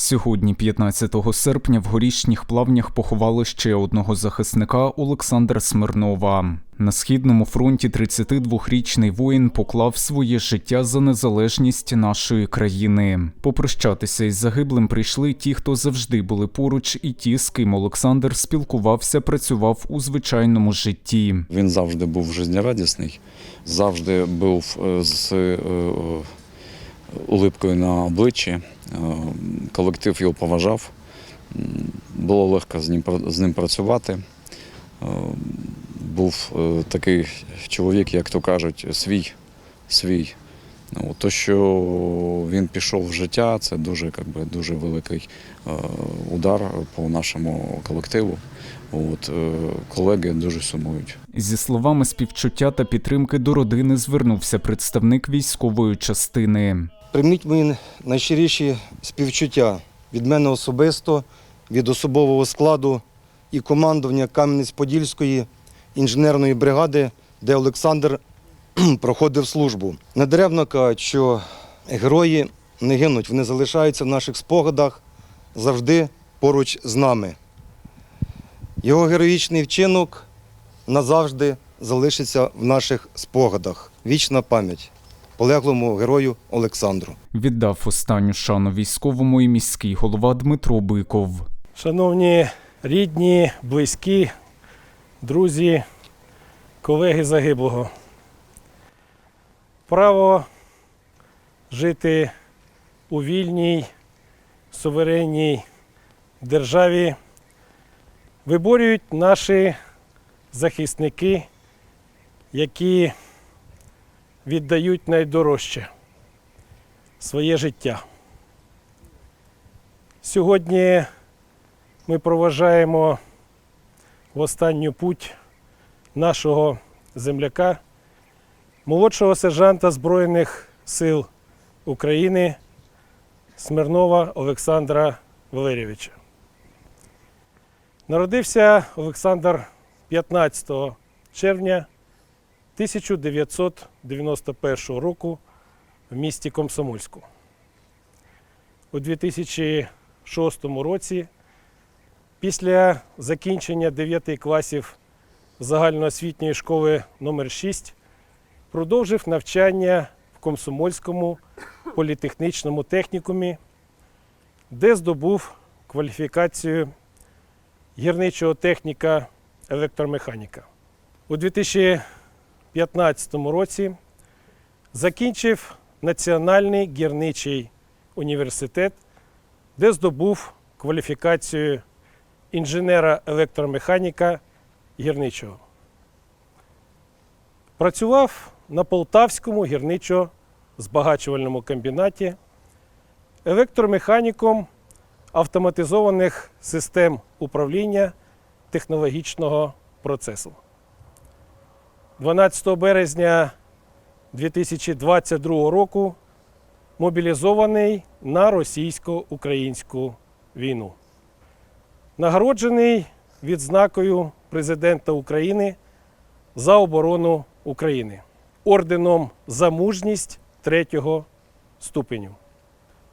Сьогодні, 15 серпня, в горішніх плавнях поховали ще одного захисника Олександра Смирнова. На східному фронті 32-річний воїн поклав своє життя за незалежність нашої країни. Попрощатися із загиблим прийшли ті, хто завжди були поруч, і ті, з ким Олександр спілкувався, працював у звичайному житті. Він завжди був жизнерадісний, завжди був е, з е, е, улипкою на обличчі. Е, Колектив його поважав. Було легко з ним, з ним працювати. Е, Був е, такий чоловік, як то кажуть, свій. свій. Ну, То, що він пішов в життя, це дуже, як би, дуже великий удар по нашому колективу. От, колеги дуже сумують. Зі словами співчуття та підтримки до родини звернувся представник військової частини. Прийміть мої найщиріші співчуття від мене особисто, від особового складу і командування Кам'янець-Подільської інженерної бригади, де Олександр проходив службу. Недаревно кажуть, що герої не гинуть, вони залишаються в наших спогадах завжди поруч з нами. Його героїчний вчинок назавжди залишиться в наших спогадах. Вічна пам'ять полеглому герою Олександру. Віддав останню шану військовому і міський голова Дмитро Биков. Шановні рідні, близькі, друзі, колеги загиблого. Право жити у вільній, суверенній державі виборюють наші захисники, які віддають найдорожче своє життя. Сьогодні ми проважаємо в останню путь нашого земляка, молодшого сержанта Збройних сил України Смирнова Олександра Валерійовича. Народився Олександр 15 червня 1991 року в місті Комсомольську. У 2006 році Після закінчення 9 класів загальноосвітньої школи номер 6 продовжив навчання в Комсомольському політехнічному технікумі, де здобув кваліфікацію гірничого техніка електромеханіка. У 2015 році закінчив Національний гірничий університет, де здобув кваліфікацію інженера-електромеханіка гірничого. Працював на Полтавському гірничо-збагачувальному комбінаті електромеханіком автоматизованих систем управління технологічного процесу. 12 березня 2022 року мобілізований на російсько-українську війну нагороджений відзнакою Президента України за оборону України орденом за мужність третього ступеню.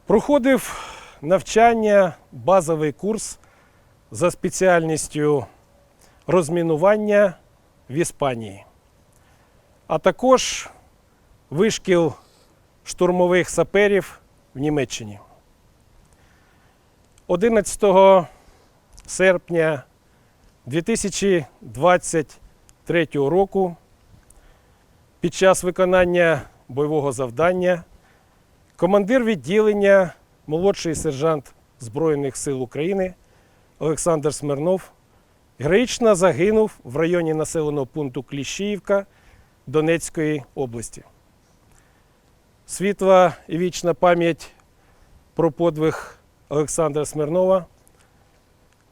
Проходив навчання, базовий курс за спеціальністю розмінування в Іспанії, а також вишкіл штурмових саперів в Німеччині. 11 серпня 2023 року під час виконання бойового завдання командир відділення, молодший сержант Збройних сил України Олександр Смирнов героїчно загинув в районі населеного пункту Кліщіївка Донецької області. Світла і вічна пам'ять про подвиг Олександра Смирнова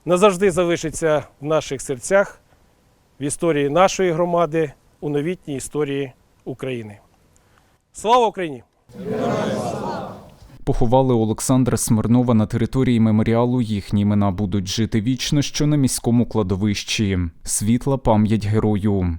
назавжди залишиться в наших серцях, в історії нашої громади, у новітній історії України. Слава Україні! Поховали Олександра Смирнова на території меморіалу. Їхні імена будуть жити вічно, що на міському кладовищі. Світла пам'ять герою.